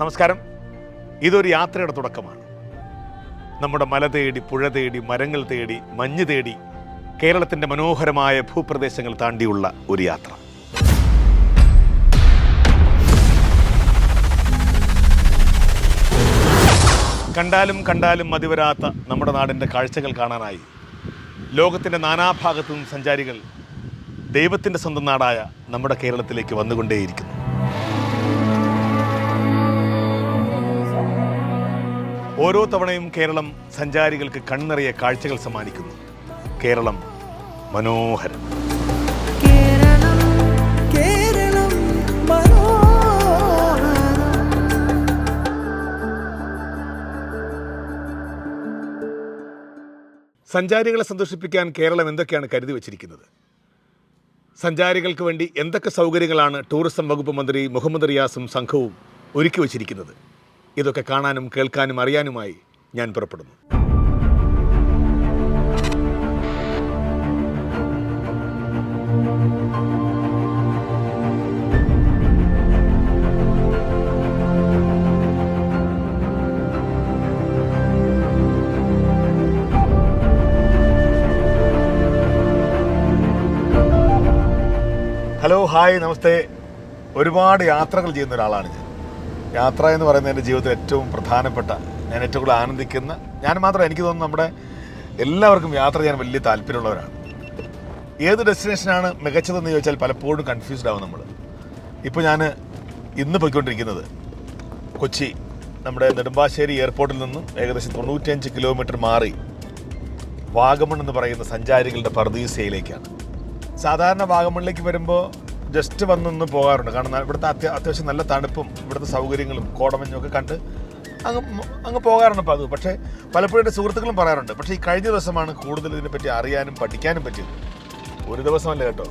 നമസ്കാരം. ഇതൊരു യാത്രയുടെ തുടക്കമാണ്. നമ്മുടെ മല തേടി പുഴ തേടി മരങ്ങൾ തേടി മഞ്ഞ് തേടി കേരളത്തിന്റെ മനോഹരമായ ഭൂപ്രദേശങ്ങൾ താണ്ടിയുള്ള ഒരു യാത്ര. കണ്ടാലും കണ്ടാലും മതിവരാത്ത നമ്മുടെ നാടിന്റെ കാഴ്ചകൾ കാണാനായി ലോകത്തിന്റെ നാനാഭാഗത്തു നിന്നും സഞ്ചാരികൾ ദൈവത്തിന്റെ സ്വന്തം നാടായ നമ്മുടെ കേരളത്തിലേക്ക് വന്നുകൊണ്ടേയിരിക്കുന്നു. ഓരോ തവണയും കേരളം സഞ്ചാരികൾക്ക് കണ്ണിറിയ കാഴ്ചകൾ സമ്മാനിക്കുന്നു. കേരളം മനോഹരം. സഞ്ചാരികളെ സന്തോഷിപ്പിക്കാൻ കേരളം എന്തൊക്കെയാണ് കരുതി വച്ചിരിക്കുന്നത്? സഞ്ചാരികൾക്ക് വേണ്ടി എന്തൊക്കെ സൗകര്യങ്ങളാണ് ടൂറിസം വകുപ്പ് മന്ത്രി മുഹമ്മദ് റിയാസും സംഘവും ഒരുക്കി വച്ചിരിക്കുന്നത്? ഇതൊക്കെ കാണാനും കേൾക്കാനും അറിയാനുമായി ഞാൻ പുറപ്പെടുന്നു. ഹലോ ഹായ് നമസ്തേ. ഒരുപാട് യാത്രകൾ ചെയ്യുന്ന ഒരാളാണ് ഞാൻ. യാത്ര എന്ന് പറയുന്നത് എന്റെ ജീവിതത്തിൽ ഏറ്റവും പ്രധാനപ്പെട്ട ഞാൻ ഏറ്റവും കൂടുതൽ ആനന്ദിക്കുന്ന ഞാൻ മാത്രം എനിക്ക് തോന്നുന്നു നമ്മുടെ എല്ലാവർക്കും യാത്ര ചെയ്യാൻ വലിയ താല്പര്യമുള്ളവരാണ്. ഏത് ഡെസ്റ്റിനേഷനാണ് മികച്ചതെന്ന് ചോദിച്ചാൽ പലപ്പോഴും കൺഫ്യൂസ്ഡ് ആവും നമ്മൾ ഇപ്പോൾ ഞാൻ ഇന്ന് പോയിക്കൊണ്ടിരിക്കുന്നത് കൊച്ചി നമ്മുടെ നെടുമ്പാശ്ശേരി എയർപോർട്ടിൽ നിന്നും ഏകദേശം തൊണ്ണൂറ്റിയഞ്ച് കിലോമീറ്റർ മാറി വാഗമൺ എന്ന് പറയുന്ന സഞ്ചാരികളുടെ പർദീസയിലേക്കാണ്. സാധാരണ വാഗമണിലേക്ക് വരുമ്പോൾ ജസ്റ്റ് വന്നൊന്ന് പോകാറുണ്ട്. കാരണം ഇവിടുത്തെ അത്യ അത്യാവശ്യം നല്ല തണുപ്പും ഇവിടുത്തെ സൗകര്യങ്ങളും കോടമഞ്ഞും ഒക്കെ കണ്ട് അങ്ങ് അങ്ങ് പോകാറുണ്ട് അപ്പോൾ അത്. പക്ഷേ പലപ്പോഴും എന്റെ സുഹൃത്തുക്കളും പറയാറുണ്ട്. പക്ഷേ ഈ കഴിഞ്ഞ ദിവസമാണ് കൂടുതൽ ഇതിനെപ്പറ്റി അറിയാനും പഠിക്കാനും പറ്റിയത്. ഒരു ദിവസമല്ല കേട്ടോ.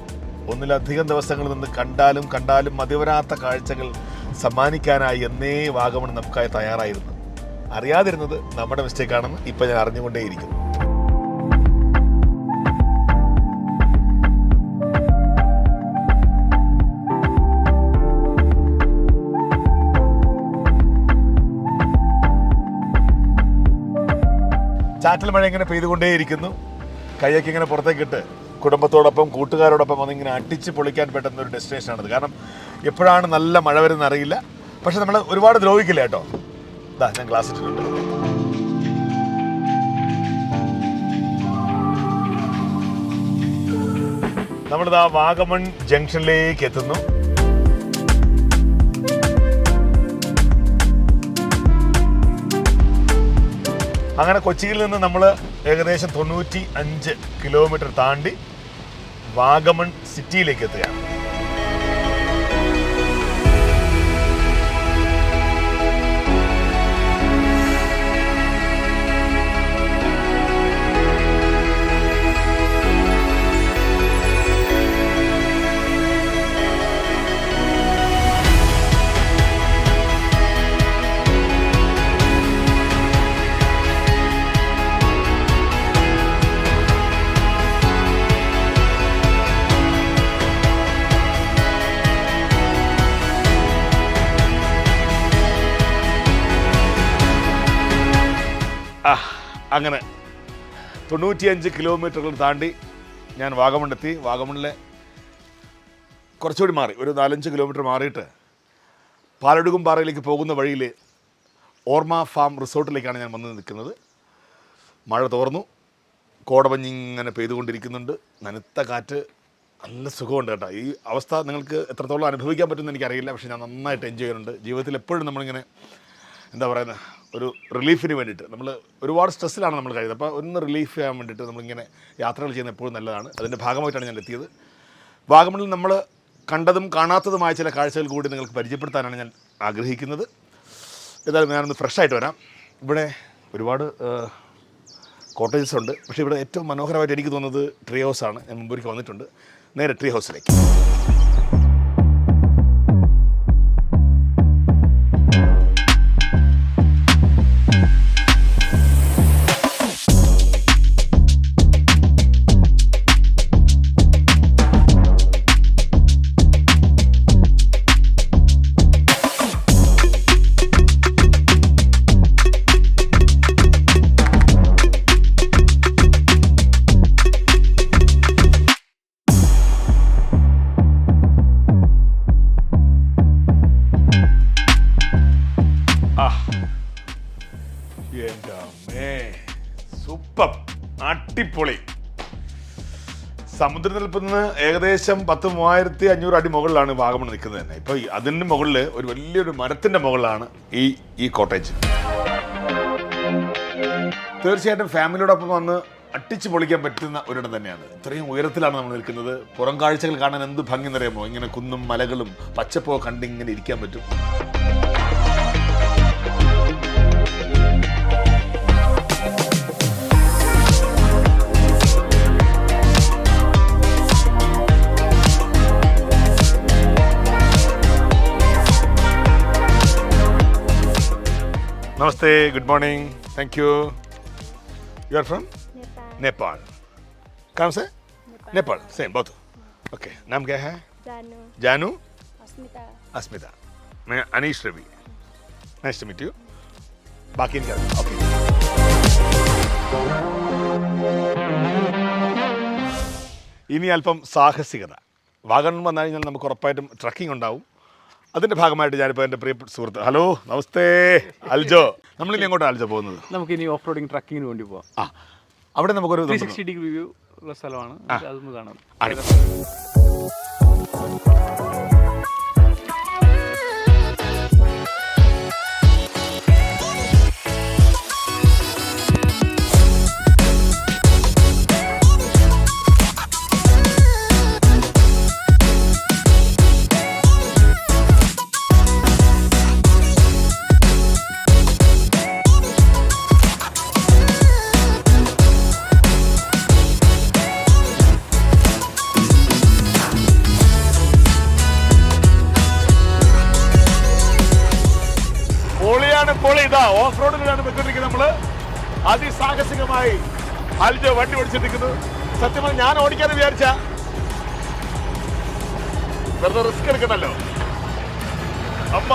ഒന്നിലധികം ദിവസങ്ങളിൽ നിന്ന് കണ്ടാലും കണ്ടാലും മതിവരാത്ത കാഴ്ചകൾ സമ്മാനിക്കാനായി എന്നേ വാഗമൺ നമുക്കായി തയ്യാറായിരുന്നു. അറിയാതിരുന്നത് നമ്മുടെ മിസ്റ്റേക്കാണെന്ന് ഇപ്പോൾ ഞാൻ അറിഞ്ഞുകൊണ്ടേയിരിക്കുന്നു. ചാറ്റൽ മഴ ഇങ്ങനെ പെയ്തുകൊണ്ടേയിരിക്കുന്നു. കൈയൊക്കെ ഇങ്ങനെ പുറത്തേക്ക് ഇട്ട് കുടുംബത്തോടൊപ്പം കൂട്ടുകാരോടൊപ്പം വന്നിങ്ങനെ അടിച്ച് പൊളിക്കാൻ പറ്റുന്ന ഒരു ഡെസ്റ്റിനേഷനാണിത്. കാരണം എപ്പോഴാണ് നല്ല മഴ വരുന്ന അറിയില്ല. പക്ഷെ നമ്മൾ ഒരുപാട് ദ്രോഹിക്കില്ല കേട്ടോ. ഇതാ ഞാൻ ഗ്ലാസ് ഇട്ടിട്ടുണ്ട്. നമ്മളിതാ വാഗമൺ ജംഗ്ഷനിലേക്ക് എത്തുന്നു. അങ്ങനെ കൊച്ചിയിൽ നിന്ന് നമ്മൾ ഏകദേശം തൊണ്ണൂറ്റി അഞ്ച് കിലോമീറ്റർ താണ്ടി വാഗമൺ സിറ്റിയിലേക്ക് എത്തുകയാണ്. അങ്ങനെ. തൊണ്ണൂറ്റിയഞ്ച് കിലോമീറ്ററുകൾ താണ്ടി ഞാൻ വാഗമണ്ണെത്തി വാഗമണ്ണിലെ കുറച്ചുകൂടി മാറി. ഒരു നാലഞ്ച് കിലോമീറ്റർ മാറിയിട്ട് പാലടുകും പാറയിലേക്ക് പോകുന്ന വഴിയിൽ ഓർമ്മ ഫാം റിസോർട്ടിലേക്കാണ് ഞാൻ വന്ന് നിൽക്കുന്നത്. മഴ തോർന്നു. കോടമഞ്ഞിങ്ങനെ പെയ്തുകൊണ്ടിരിക്കുന്നുണ്ട്. നനുത്ത കാറ്റ്. നല്ല സുഖമുണ്ട് കേട്ടോ. ഈ അവസ്ഥ നിങ്ങൾക്ക് എത്രത്തോളം അനുഭവിക്കാൻ പറ്റുമെന്ന് എനിക്കറിയില്ല. പക്ഷേ ഞാൻ നന്നായിട്ട് എൻജോയ് ചെയ്യുന്നുണ്ട്. ജീവിതത്തിൽ എപ്പോഴും നമ്മളിങ്ങനെ എന്താ പറയുന്നത് ഒരു റിലീഫിന് വേണ്ടിയിട്ട്. നമ്മൾ ഒരുപാട് സ്ട്രെസ്സിലാണ് നമ്മൾ കഴിയുന്നത്. അപ്പോൾ ഒന്ന് റിലീഫ് ചെയ്യാൻ വേണ്ടിയിട്ട് നമ്മളിങ്ങനെ യാത്രകൾ ചെയ്യുന്നത് എപ്പോഴും നല്ലതാണ്. അതിന്റെ ഭാഗമായിട്ടാണ് ഞാൻ എത്തിയത്. വാഗമണിൽ നമ്മൾ കണ്ടതും കാണാത്തതുമായ ചില കാഴ്ചകൾ കൂടി നിങ്ങൾക്ക് പരിചയപ്പെടുത്താനാണ് ഞാൻ ആഗ്രഹിക്കുന്നത്. ഏതായാലും ഞാനൊന്ന് ഫ്രഷായിട്ട് വരാം. ഇവിടെ ഒരുപാട് കോട്ടേജസ് ഉണ്ട്. പക്ഷേ ഇവിടെ ഏറ്റവും മനോഹരമായിട്ട് എനിക്ക് തോന്നുന്നത് ട്രീ ഹൗസാണ്. ഞാൻ മുമ്പൊരിക്കൽ വന്നിട്ടുണ്ട്. നേരെ ട്രീ ഹൗസിലേക്ക്. സൂപ്പർ അട്ടിപ്പൊളി സമുദ്രനിൽപ്പിൽ നിന്ന് ഏകദേശം പത്ത് മൂവായിരത്തി അഞ്ഞൂറ് അടി മുകളിലാണ് വാഗമൺ നിൽക്കുന്നത് തന്നെ. ഇപ്പൊ ഈ അതിന് മുകളിൽ ഒരു വലിയൊരു മരത്തിന്റെ മുകളിലാണ് ഈ ഈ കോട്ടേജ് തീർച്ചയായിട്ടും ഫാമിലിയോടൊപ്പം വന്ന് അട്ടിച്ച് പൊളിക്കാൻ പറ്റുന്ന ഒരിടം തന്നെയാണ്. ഇത്രയും ഉയരത്തിലാണ് നമ്മൾ നിൽക്കുന്നത്. പുറം കാഴ്ചകൾ കാണാൻ എന്ത് ഭംഗി നിറയുമോ ഇങ്ങനെ കുന്നും മലകളും പച്ചപ്പോ കണ്ടിങ്ങനെ ഇരിക്കാൻ പറ്റും. नमस्ते good morning thank you you are from Nepal Nepal कहाँ से नेपाल सेम बहुत ओके नाम क्या है जानु जानू अस्मिता अस्मिता मैं Anish Ravi nice to meet you बाकी इनका ओके ഇനി അല്പം സാഹസികത വാഗൺ വന്നു കഴിഞ്ഞാൽ നമുക്ക് ഉറപ്പായിട്ടും ട്രക്കിംഗ് ഉണ്ടാവും അതിന്റെ ഭാഗമായിട്ട് ഞാനിപ്പോൾ എന്റെ പ്രിയ സുഹൃത്ത്. ഹലോ നമസ്തേ. അൽജോ. നമ്മൾ ഇനി എങ്ങോട്ടാണ് അൽജോ പോകുന്നത്? നമുക്ക് ഇനി ഓഫ് റോഡിംഗ് ട്രക്കിങ്ങിന് വേണ്ടി പോവാം. ആ അവിടെ നമുക്കൊരു ത്രീ. സിക്സ്റ്റി ഡിഗ്രി വ്യൂ ഉള്ള സ്ഥലമാണ്. അതൊന്ന് കാണാം. ഞാൻ ഓടിക്കാന്ന് വിചാരിച്ച. വെറുതെ റിസ്ക് എടുക്കണല്ലോ അമ്മ.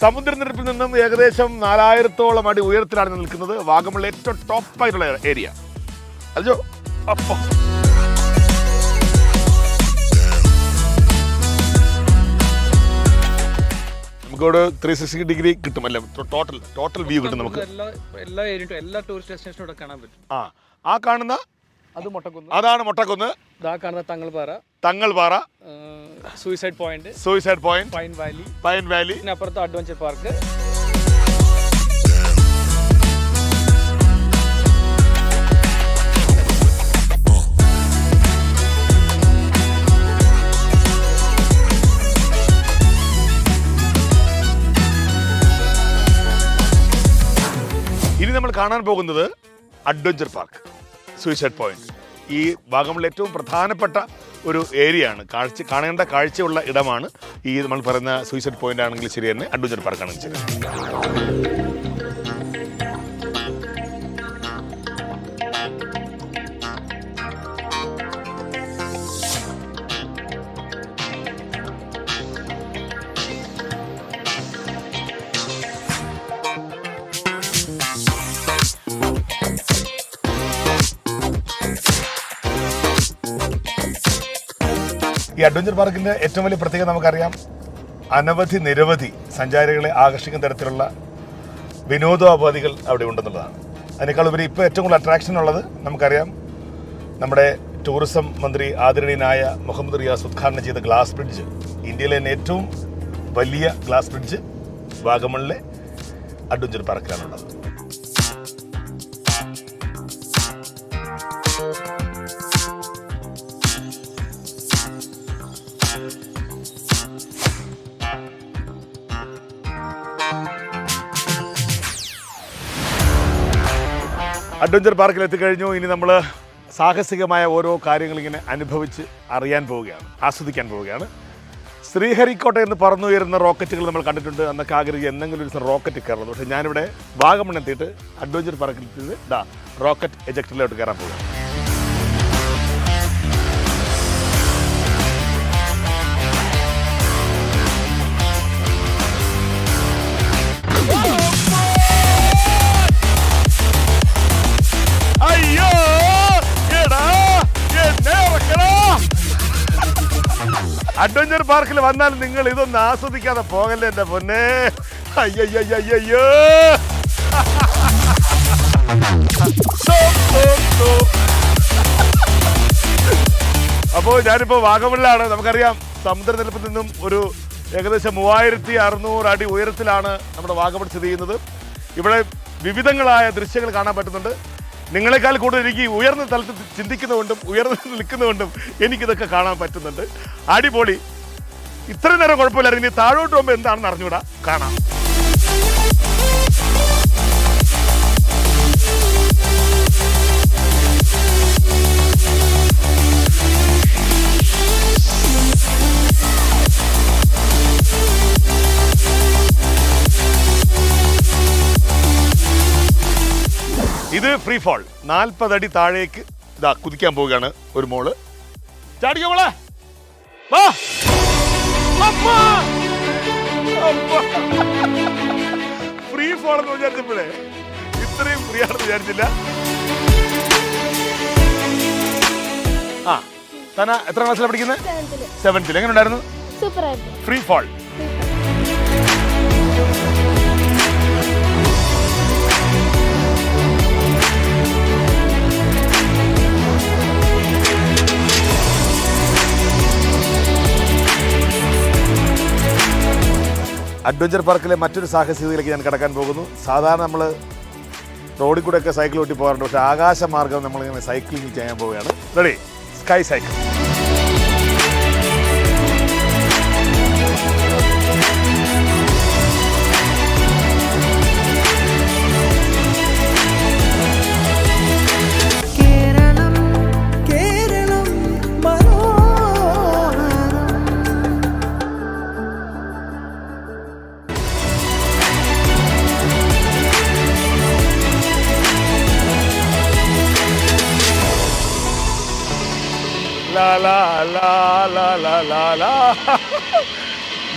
സമുദ്രനിരപ്പിൽ നിന്നും ഏകദേശം നാലായിരത്തോളം അടി ഉയരത്തിലാണ് നിൽക്കുന്നത് വാഗമണിലെ ഏറ്റവും ടോപ്പ് ആയിട്ടുള്ള ഏരിയ അല്ലോ അപ്പൊ. നമുക്കിവിടെ ത്രീ സിക്സ്റ്റി ഡിഗ്രി കിട്ടും അല്ലേ? ടോട്ടൽ ടോട്ടൽ വ്യൂ കിട്ടും നമുക്ക്. എല്ലാ എല്ലാ എല്ലാ ടൂറിസ്റ്റ് ഡെസ്റ്റിനേഷനും കാണാൻ പറ്റും. ആ ആ കാണുന്ന അത് മുട്ടക്കുന്ന്. അതാണ് മൊട്ടക്കുന്ന്. ഇതാ കാണുന്ന Thangalpara. Thangalpara. Suicide point suicide point pine valley pine valley അപ്പുറത്ത് അഡ്വഞ്ചർ പാർക്ക് ഇനി നമ്മൾ കാണാൻ പോകുന്നത് അഡ്വഞ്ചർ പാർക്ക് സൂയിസൈഡ് പോയിന്റ് ഈ വാഗമണിലെ ഏറ്റവും പ്രധാനപ്പെട്ട ഒരു ഏരിയ ആണ് കാഴ്ച കാണേണ്ട കാഴ്ചയുള്ള ഇടമാണ് ഈ നമ്മൾ പറയുന്ന സൂയിസൈഡ് പോയിന്റ് ആണെങ്കിൽ ശരി തന്നെ അഡ്വഞ്ചർ പാർക്ക് ശരി. ഈ അഡ്വഞ്ചർ പാർക്കിന്റെ ഏറ്റവും വലിയ പ്രത്യേകത നമുക്കറിയാം. അനവധി നിരവധി സഞ്ചാരികളെ ആകർഷിക്കുന്ന തരത്തിലുള്ള വിനോദോപാധികൾ അവിടെ ഉണ്ടെന്നുള്ളതാണ്. അതിനേക്കാൾ ഉപരി ഇപ്പോൾ ഏറ്റവും കൂടുതൽ അട്രാക്ഷൻ ഉള്ളത് നമുക്കറിയാം. നമ്മുടെ ടൂറിസം മന്ത്രി ആദരണീയനായ മുഹമ്മദ് റിയാസ് ഉദ്ഘാടനം ചെയ്ത ഗ്ലാസ് ബ്രിഡ്ജ് ഇന്ത്യയിലെ തന്നെ ഏറ്റവും വലിയ ഗ്ലാസ് ബ്രിഡ്ജ് വാഗമണിലെ അഡ്വഞ്ചർ പാർക്കിലാണുള്ളത്. അഡ്വഞ്ചർ പാർക്കിൽ എത്തിക്കഴിഞ്ഞു. ഇനി നമ്മൾ സാഹസികമായ ഓരോ കാര്യങ്ങളിങ്ങനെ അനുഭവിച്ച് അറിയാൻ പോവുകയാണ് ആസ്വദിക്കാൻ പോവുകയാണ്. ശ്രീഹരിക്കോട്ട എന്ന് പറന്നുയരുന്ന റോക്കറ്റുകൾ നമ്മൾ കണ്ടിട്ടുണ്ട്. അന്നൊക്കെ ആഗ്രഹിച്ച് എന്തെങ്കിലും ഒരു റോക്കറ്റ് കയറുന്നത് പക്ഷേ ഞാനിവിടെ വാഗമൺ എത്തിയിട്ട് അഡ്വഞ്ചർ പാർക്കിൽ എത്തിയത് ഇതാ റോക്കറ്റ് എജക്ടറിലോട്ട് കയറാൻ പോകുക അഡ്വഞ്ചർ പാർക്കിൽ വന്നാൽ നിങ്ങൾ ഇതൊന്നും ആസ്വദിക്കാതെ പോകല്ലേ എന്റെ പൊന്നെ? അപ്പോ അപ്പോൾ ഞാനിപ്പോൾ വാഗമണിലാണ്. നമുക്കറിയാം സമുദ്രനിരപ്പിൽ നിന്നും ഒരു ഏകദേശം മൂവായിരത്തി അറുന്നൂറ് അടി ഉയരത്തിലാണ് നമ്മുടെ വാഗമൺ സ്ഥിതി ചെയ്യുന്നത്. ഇവിടെ വിവിധങ്ങളായ ദൃശ്യങ്ങൾ കാണാൻ പറ്റുന്നുണ്ട്. നിങ്ങളെക്കാൾ കൂടുതൽ എനിക്ക് ഉയർന്ന തലത്തിൽ ചിന്തിക്കുന്നതുകൊണ്ടും ഉയർന്ന് നിൽക്കുന്നതുകൊണ്ടും എനിക്കിതൊക്കെ കാണാൻ പറ്റുന്നുണ്ട്. അടിപൊളി. ഇത്ര നേരം കുഴപ്പമില്ലായിരുന്നു. ഇനി താഴോട്ട് പോകുമ്പോൾ എന്താണെന്ന് അറിഞ്ഞുകൂടാ? കാണാം. ഇത് ഫ്രീ ഫോൾ നാൽപ്പതടി താഴേക്ക് ഇതാ കുതിക്കാൻ പോവുകയാണ് ഒരു മോൾ. ചാടിക്കോ മോളെ. വാ! ഫ്രീ ഫോൾ എന്ന് വിചാരിച്ചപ്പോഴേ ഇത്രയും ഫ്രീ ആണെന്ന് വിചാരിച്ചില്ല. ആ തന എത്ര ക്ലാസ്സിലാണ് പഠിക്കുന്നത് സെവൻത്തിൽ എങ്ങനെ ഉണ്ടായിരുന്നു? ഫ്രീ ഫാൾ അഡ്വഞ്ചർ പാർക്കിലെ മറ്റൊരു സാഹസികതയിലേക്ക് ഞാൻ കടക്കാൻ പോകുന്നു. സാധാരണ നമ്മൾ റോഡിൽ കൂടെയൊക്കെ സൈക്കിൾ ഓട്ടി പോകാറുണ്ട്. പക്ഷേ ആകാശമാർഗം നമ്മളിങ്ങനെ സൈക്ലിംഗ് ചെയ്യാൻ പോവുകയാണ്. റെഡി. Sky cycle.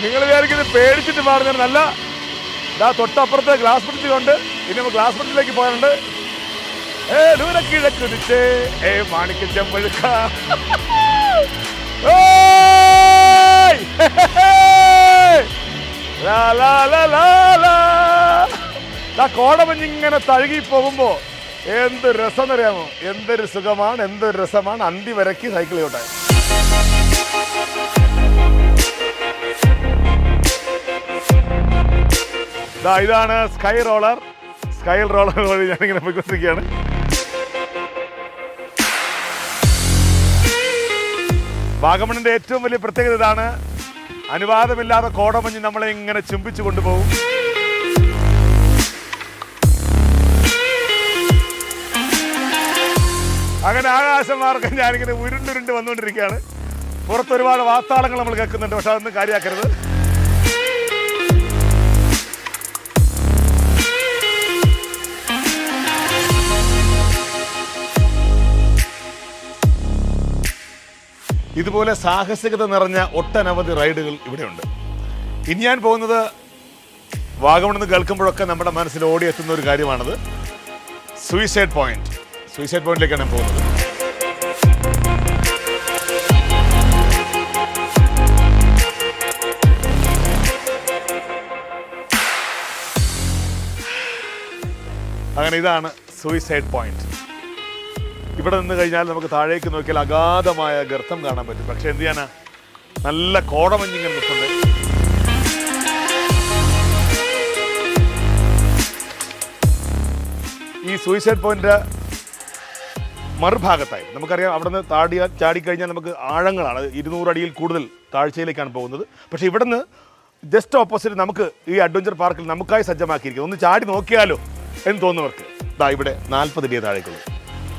നിങ്ങൾ വിചാരിക്കുന്നത് പേടിച്ചിട്ട് പാടുന്നല്ല ഇതാ തൊട്ടപ്പുറത്ത് ഗ്ലാസ് ബ്രിഡ്ജ് കൊണ്ട് ഇനി നമ്മൾ ഗ്ലാസ് ബ്രിഡ്ജിലേക്ക് പോകാനുണ്ട്. ഏ ദൂരക്കിഴക്ക് ഏ മാണിക്ക ചെമ്പഴുക്ക കോടമഞ്ഞിങ്ങനെ തഴുകി പോകുമ്പോ എന്ത് രസം അറിയാമോ എന്തൊരു സുഖമാണ് എന്തൊരു രസമാണ്. അന്തി വരയ്ക്ക് സൈക്കിൾ ചോട്ടെ ഇതാണ് സ്കൈ റോളർ. സ്കൈ റോളർ വഴി ഞാനിങ്ങനെ പോയിക്കൊണ്ടിരിക്കുകയാണ്. വാഗമണിന്റെ ഏറ്റവും വലിയ പ്രത്യേകത ഇതാണ്. അനുവാദമില്ലാതെ കോടമഞ്ഞ് നമ്മളെ ഇങ്ങനെ ചുംബിച്ചു കൊണ്ടുപോകും. അങ്ങനെ ആകാശമാർഗം ഞാനിങ്ങനെ ഉരുണ്ടുരുണ്ട് വന്നുകൊണ്ടിരിക്കുകയാണ്. പുറത്തൊരുപാട് വാർത്താളങ്ങൾ നമ്മൾ കേൾക്കുന്നുണ്ട് പക്ഷെ അതൊന്നും കാര്യമാക്കരുത്. ഇതുപോലെ സാഹസികത നിറഞ്ഞ ഒട്ടനവധി റൈഡുകൾ ഇവിടെയുണ്ട്. ഇനി ഞാൻ പോകുന്നത് വാഗമണെന്ന് കേൾക്കുമ്പോഴൊക്കെ നമ്മുടെ മനസ്സിൽ ഓടിയെത്തുന്ന ഒരു കാര്യമാണത്. സൂയിസൈഡ് പോയിന്റ് സൂയിസൈഡ് പോയിന്റിലേക്കാണ് ഞാൻ പോകുന്നത്. അങ്ങനെ ഇതാണ് സൂയിസൈഡ് പോയിന്റ് ഇവിടെ നിന്ന് കഴിഞ്ഞാൽ നമുക്ക് താഴേക്ക് നോക്കിയാൽ അഗാധമായ ഗർത്തം കാണാൻ പറ്റും. പക്ഷെ എന്ത് ചെയ്യാനാ? നല്ല കോടമഞ്ഞിങ്ങനെ നിൽക്കുന്നത് ഈ സൂയിസൈഡ് പോയിന്റ് മറുഭാഗത്തായി. നമുക്കറിയാം അവിടെ നിന്ന് താടിയാൽ ചാടിക്കഴിഞ്ഞാൽ നമുക്ക് ആഴങ്ങളാണ്. അത് ഇരുന്നൂറ് അടിയിൽ കൂടുതൽ താഴ്ചയിലേക്കാണ് പോകുന്നത്. പക്ഷേ ഇവിടുന്ന് ജസ്റ്റ് ഓപ്പോസിറ്റ് നമുക്ക് ഈ അഡ്വഞ്ചർ പാർക്കിൽ നമുക്കായി സജ്ജമാക്കിയിരിക്കുന്നത് ഒന്ന് ചാടി നോക്കിയാലോ എന്ന് തോന്നുന്നവർക്ക്. ദാ ഇവിടെ നാൽപ്പത് അടിയെ താഴേക്കുള്ളൂ.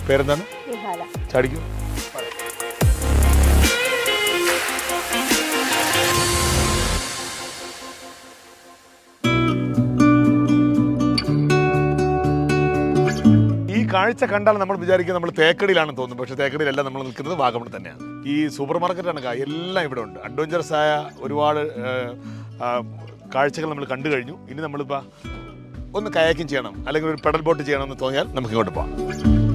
പേരെന്താണ്? ചാടിക്കും. കാഴ്ച കണ്ടാൽ നമ്മൾ വിചാരിക്കും നമ്മൾ തേക്കടിയിലാണെന്ന് തോന്നും പക്ഷേ തേക്കടിയിലല്ല നമ്മൾ നിൽക്കുന്നത് വാഗമൺ തന്നെയാണ്. ഈ സൂപ്പർ മാർക്കറ്റ് കണക്കാ എല്ലാം ഇവിടെ ഉണ്ട്. അഡ്വഞ്ചറസ് ആയ ഒരുപാട് കാഴ്ചകൾ നമ്മൾ കണ്ടു കഴിഞ്ഞു. ഇനി നമ്മളിപ്പോൾ ഒന്ന് കയാക്കിങ് ചെയ്യണം. അല്ലെങ്കിൽ ഒരു പെഡൽ ബോട്ട് ചെയ്യണം എന്ന് തോന്നിയാൽ നമുക്ക് ഇങ്ങോട്ട് പോകാം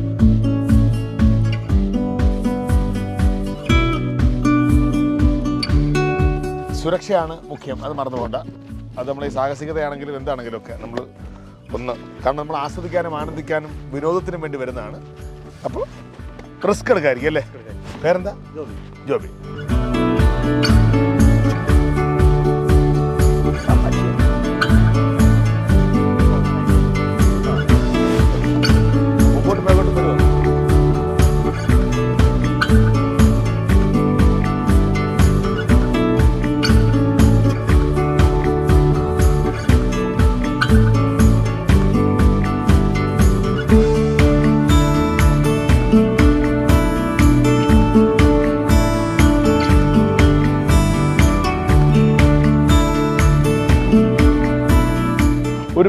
സുരക്ഷയാണ് മുഖ്യം അത് മറന്നുകൊണ്ട് അത് നമ്മൾ ഈ സാഹസികതയാണെങ്കിലും എന്താണെങ്കിലും ഒക്കെ നമ്മൾ ഒന്ന് കാരണം നമ്മൾ ആസ്വദിക്കാനും ആനന്ദിക്കാനും വിനോദത്തിനും വേണ്ടി വരുന്നതാണ്. അപ്പോൾ റിസ്ക് എടുക്കായിരിക്കും അല്ലേ? പേരെന്താ ജോബി. മുമ്പോട്ട്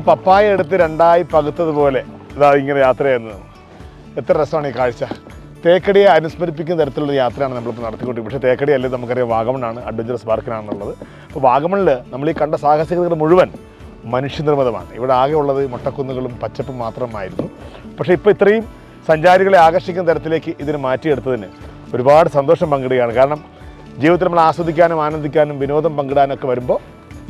പപ്പായ എടുത്ത് രണ്ടായി പകുത്തതുപോലെ ഇതാ ഇങ്ങനെ യാത്ര ചെയ്യുന്നത്. എത്ര രസമാണ് ഈ കാഴ്ച. തേക്കടിയെ അനുസ്മരിപ്പിക്കുന്ന തരത്തിലുള്ള യാത്രയാണ് നമ്മളിപ്പോൾ നടത്തിക്കൊണ്ടിരിക്കുന്നത്. പക്ഷേ തേക്കടി അല്ലേ നമുക്കറിയാം വാഗമണാണ് അഡ്വഞ്ചറസ് പാർക്കിനാണെന്നുള്ളത് അപ്പോൾ വാഗമണിൽ നമ്മൾ ഈ കണ്ട സാഹസികതകൾ മുഴുവൻ മനുഷ്യനിർമ്മിതമാണ്. ഇവിടെ ആകെ ഉള്ളത് മുട്ടക്കുന്നുകളും പച്ചപ്പും മാത്രമായിരുന്നു. പക്ഷേ ഇപ്പോൾ ഇത്രയും സഞ്ചാരികളെ ആകർഷിക്കുന്ന തരത്തിലേക്ക് ഇതിന് മാറ്റിയെടുത്തതിന് ഒരുപാട് സന്തോഷം പങ്കിടുകയാണ്. കാരണം ജീവിതത്തിൽ നമ്മൾ ആസ്വദിക്കാനും ആനന്ദിക്കാനും വിനോദം പങ്കിടാനൊക്കെ വരുമ്പോൾ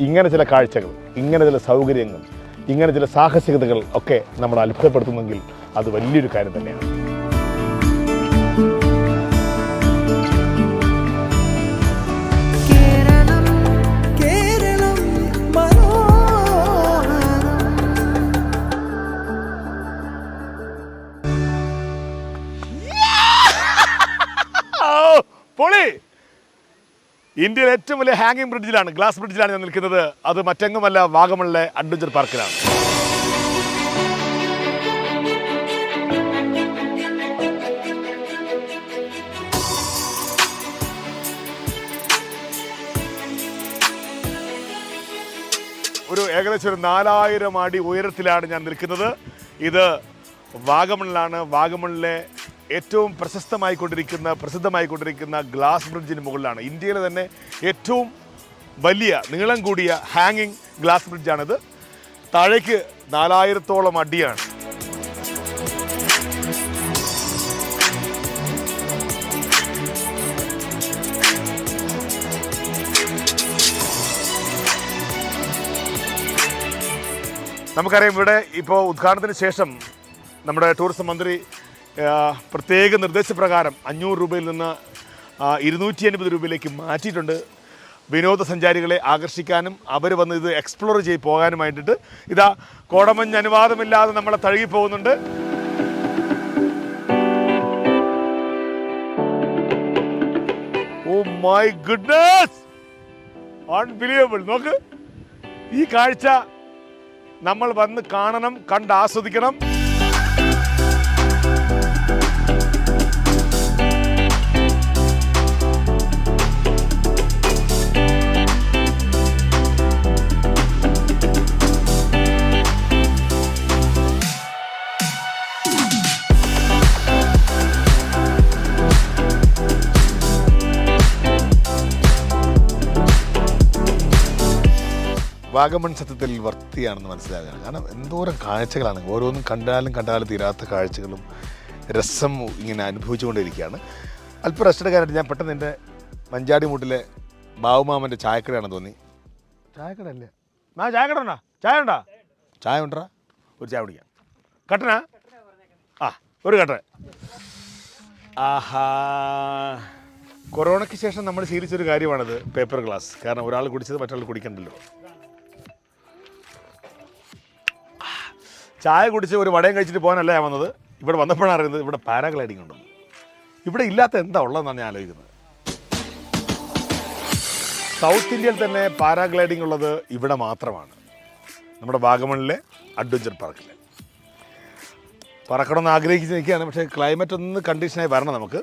ഇങ്ങനെ ചില കാഴ്ചകൾ ഇങ്ങനെ ചില സൗകര്യങ്ങൾ ഇങ്ങനെ ചില സാഹസികതകൾ ഒക്കെ നമ്മൾ അത്ഭുതപ്പെടുത്തുന്നെങ്കിൽ അത് വലിയൊരു കാര്യം തന്നെയാണ്. ഇന്ത്യയിലെ ഏറ്റവും വലിയ ഹാങ്ങിങ് ബ്രിഡ്ജിലാണ് ഗ്ലാസ് ബ്രിഡ്ജിലാണ് ഞാൻ നിൽക്കുന്നത്. അത് മറ്റെങ്ങുമല്ല വാഗമണിലെ അഡ്വഞ്ചർ പാർക്കിലാണ്. ഒരു ഏകദേശം ഒരു നാലായിരം അടി ഉയരത്തിലാണ് ഞാൻ നിൽക്കുന്നത്. ഇത് വാഗമണിലാണ്. വാഗമണിലെ ഏറ്റവും പ്രശസ്തമായി കൊണ്ടിരിക്കുന്ന പ്രശസ്തമായിക്കൊണ്ടിരിക്കുന്ന പ്രസിദ്ധമായിക്കൊണ്ടിരിക്കുന്ന ഗ്ലാസ് ബ്രിഡ്ജിന് മുകളിലാണ്. ഇന്ത്യയിലെ തന്നെ ഏറ്റവും വലിയ നീളം കൂടിയ ഹാങ്ങിങ് ഗ്ലാസ് ബ്രിഡ്ജാണിത്. താഴേക്ക് നാലായിരത്തോളം അടിയാണ്. നമുക്കറിയാം ഇവിടെ ഇപ്പോൾ ഉദ്ഘാടനത്തിന് ശേഷം നമ്മുടെ ടൂറിസം മന്ത്രി പ്രത്യേക നിർദ്ദേശപ്രകാരം അഞ്ഞൂറ് രൂപയിൽ നിന്ന് ഇരുന്നൂറ്റി അൻപത് രൂപയിലേക്ക് മാറ്റിയിട്ടുണ്ട്. വിനോദസഞ്ചാരികളെ ആകർഷിക്കാനും അവർ വന്ന് ഇത് എക്സ്പ്ലോർ ചെയ്ത് പോകാനുമായിട്ടിട്ട് ഇതാ കോടമഞ്ഞ് അനുവാദമില്ലാതെ നമ്മളെ തഴുകി പോകുന്നുണ്ട്. ഓ മൈ ഗുഡ്നസ് അൺബിലീവബിൾ നോക്ക് ഈ കാഴ്ച നമ്മൾ വന്ന് കാണണം കണ്ട് ആസ്വദിക്കണം. വാഗമൺ സത്യത്തിൽ വർത്തിയാണെന്ന് മനസ്സിലാകുകയാണ്. കാരണം എന്തോരം കാഴ്ചകളാണ്. ഓരോന്നും കണ്ടാലും കണ്ടാലും തീരാത്ത കാഴ്ചകളും രസം ഇങ്ങനെ അനുഭവിച്ചുകൊണ്ടിരിക്കുകയാണ്. അല്പം റെസ്റ്റ് എടുക്കാനായിട്ട് ഞാൻ പെട്ടെന്ന് എന്റെ മഞ്ചാടി മൂട്ടിലെ ബാബുമാമന്റെ ചായക്കടയാണെന്ന് തോന്നി. ചായക്കട അല്ലേ ആ ചായക്കട ഉണ്ടാ ചായ ഉണ്ടാ ചായ ഉണ്ടാ? ഒരു ചായ കുടിക്കാം. കട്ടനാ? ആ ഒരു കട്ടൻ. ആഹാ. കൊറോണയ്ക്ക് ശേഷം നമ്മൾ ശീലിച്ചൊരു കാര്യമാണിത് പേപ്പർ ഗ്ലാസ്. കാരണം ഒരാൾ കുടിച്ചത് മറ്റൊരാൾ കുടിക്കണ്ടല്ലോ. ചായ കുടിച്ച് ഒരു വടയും കഴിച്ചിട്ട് പോകാനല്ല ഞാൻ വന്നത്? ഇവിടെ വന്നപ്പോഴാണ് അറിയുന്നത് ഇവിടെ പാരാഗ്ലൈഡിങ് ഉണ്ടെന്ന്. ഇവിടെ ഇല്ലാത്ത എന്താ ഉള്ളതെന്നാണ് ഞാൻ ആലോചിക്കുന്നത്. സൗത്ത് ഇന്ത്യയിൽ തന്നെ പാരാഗ്ലൈഡിങ് ഉള്ളത് ഇവിടെ മാത്രമാണ്. നമ്മുടെ വാഗമണിലെ അഡ്വഞ്ചർ പാർക്കിൽ പറക്കണമെന്ന് ആഗ്രഹിച്ച് നിൽക്കുകയാണ് പക്ഷേ ക്ലൈമറ്റ് ഒന്ന് കണ്ടീഷനായി വരണം നമുക്ക്.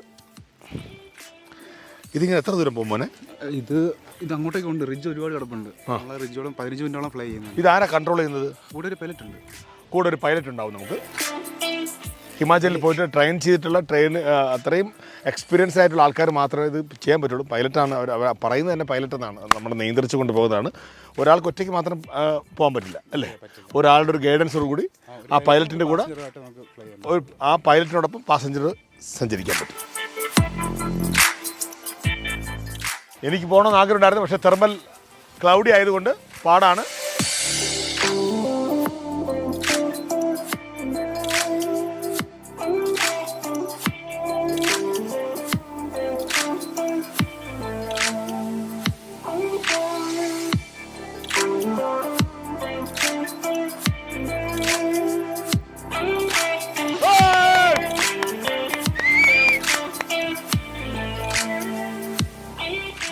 ഇതിങ്ങനെ എത്ര ദൂരം പോകും മോനെ? ഇത് ഇത് അങ്ങോട്ടേക്ക് ഉണ്ട്. റിഡ്ജ് ഒരുപാട് കിടപ്പുണ്ട്. റിഡ്ജോളം പതിനഞ്ച് മിനിറ്റോളം ഫ്ലൈ ചെയ്യുന്നുണ്ട്. ഇതാരാ കൺട്രോൾ ചെയ്യുന്നത്? കൂടെ ഒരു പൈലറ്റ് ഉണ്ട്. കൂടെ ഒരു പൈലറ്റ് ഉണ്ടാവും നമുക്ക്. ഹിമാചലിൽ പോയിട്ട് ട്രെയിൻ ചെയ്തിട്ടുള്ള ട്രെയിൻ അത്രയും എക്സ്പീരിയൻസ് ആയിട്ടുള്ള ആൾക്കാർ മാത്രമേ ഇത് ചെയ്യാൻ പറ്റുള്ളൂ. പൈലറ്റാണ് അവർ പറയുന്നത് തന്നെ പൈലറ്റ് എന്നാണ്. നമ്മൾ നിയന്ത്രിച്ചു കൊണ്ടുപോകുന്നതാണ്. ഒരാൾക്ക് ഒറ്റയ്ക്ക് മാത്രം പോകാൻ പറ്റില്ല അല്ലേ? ഒരാളുടെ ഒരു ഗൈഡൻസോട് കൂടി ആ പൈലറ്റിന്റെ കൂടെ ആ പൈലറ്റിനോടൊപ്പം പാസഞ്ചർ സഞ്ചരിക്കാൻ പറ്റും. എനിക്ക് പോകണമെന്ന് ആഗ്രഹമുണ്ടായിരുന്നു പക്ഷേ തെർമൽ ക്ലൗഡി ആയതുകൊണ്ട് പാടാണ്.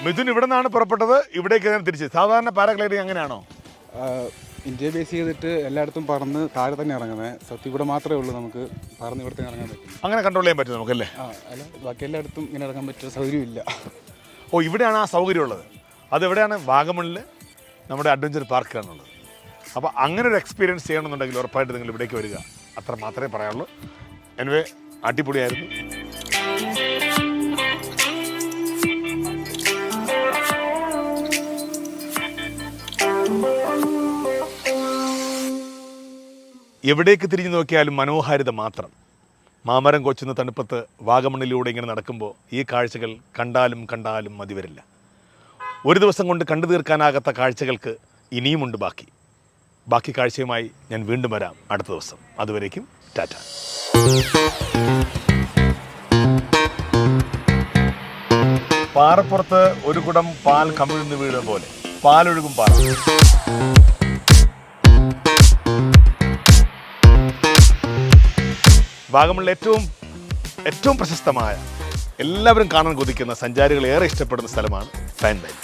മിഥുൻ ഇവിടെ നിന്നാണ് പുറപ്പെട്ടത്. ഇവിടേക്ക് തന്നെ തിരിച്ച്. സാധാരണ പാരാഗ്ലൈഡിങ് അങ്ങനെയാണോ? ഇന്ത്യ ഇന്ത്യയെ ബേസ് ചെയ്തിട്ട് എല്ലായിടത്തും പറന്ന് താഴെ തന്നെ ഇറങ്ങുന്നത് സത്യം ഇവിടെ മാത്രമേ ഉള്ളൂ നമുക്ക് പറന്ന് ഇവിടെ തന്നെ ഇറങ്ങാൻ പറ്റും. അങ്ങനെ കൺട്രോൾ ചെയ്യാൻ പറ്റും നമുക്കല്ലേ ആ അല്ല ബാക്കി എല്ലായിടത്തും ഇങ്ങനെ ഇറങ്ങാൻ പറ്റിയ സൗകര്യമില്ല. ഓ ഇവിടെയാണ് ആ സൗകര്യം ഉള്ളത് അതെവിടെയാണ്? വാഗമണിൽ നമ്മുടെ അഡ്വഞ്ചർ പാർക്കാണുള്ളത് അപ്പോൾ അങ്ങനെ ഒരു എക്സ്പീരിയൻസ് ചെയ്യണമെന്നുണ്ടെങ്കിൽ ഉറപ്പായിട്ട് നിങ്ങൾ ഇവിടേക്ക് വരിക. അത്ര മാത്രമേ പറയാനുള്ളൂ. എനിവേ അടിപൊളിയായിരുന്നു. എവിടേക്ക് തിരിഞ്ഞു നോക്കിയാലും മനോഹാരിത മാത്രം. മാമരം കൊച്ചുന്ന തണുപ്പത്ത് വാഗമണ്ണിലൂടെ ഇങ്ങനെ നടക്കുമ്പോൾ ഈ കാഴ്ചകൾ കണ്ടാലും കണ്ടാലും മതി വരില്ല. ഒരു ദിവസം കൊണ്ട് കണ്ടു തീർക്കാനാകാത്ത കാഴ്ചകൾക്ക് ഇനിയുമുണ്ട് ബാക്കി. ബാക്കി കാഴ്ചയുമായി ഞാൻ വീണ്ടും വരാം അടുത്ത ദിവസം. അതുവരേക്കും ടാറ്റ. പാറപ്പുറത്ത് ഒരു കുടം പാൽ കമിഴ്ന്ന് വീഴുന്ന പോലെ. പാലൊഴുകും പാറ. വാഗമണിലെ ഏറ്റവും ഏറ്റവും പ്രശസ്തമായ എല്ലാവരും കാണാൻ കൊതിക്കുന്ന സഞ്ചാരികൾ ഏറെ ഇഷ്ടപ്പെടുന്ന സ്ഥലമാണ് ഫാൻ വാലി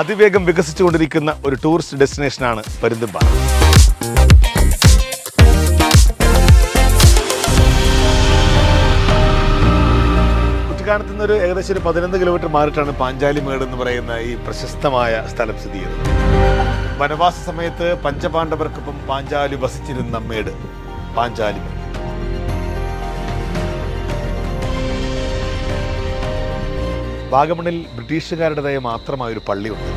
അതിവേഗം വികസിച്ചുകൊണ്ടിരിക്കുന്ന ഒരു ടൂറിസ്റ്റ് ഡെസ്റ്റിനേഷനാണ് പരുന്തുംപാറ കുറ്റിക്കാനത്ത് നിന്ന് ഒരു ഏകദേശം ഒരു പതിനൊന്ന് കിലോമീറ്റർ മാറിയിട്ടാണ് പാഞ്ചാലി മേട് എന്ന് പറയുന്ന ഈ പ്രശസ്തമായ സ്ഥലം സ്ഥിതി ചെയ്യുന്നത്. വനവാസ സമയത്ത് പഞ്ചപാണ്ഡവർക്കൊപ്പം പാഞ്ചാലി വസിച്ചിരുന്ന മേട് പാഞ്ചാലി. വാഗമണിൽ ബ്രിട്ടീഷുകാരുടേതായ മാത്രമായ ഒരു പള്ളിയുണ്ട്.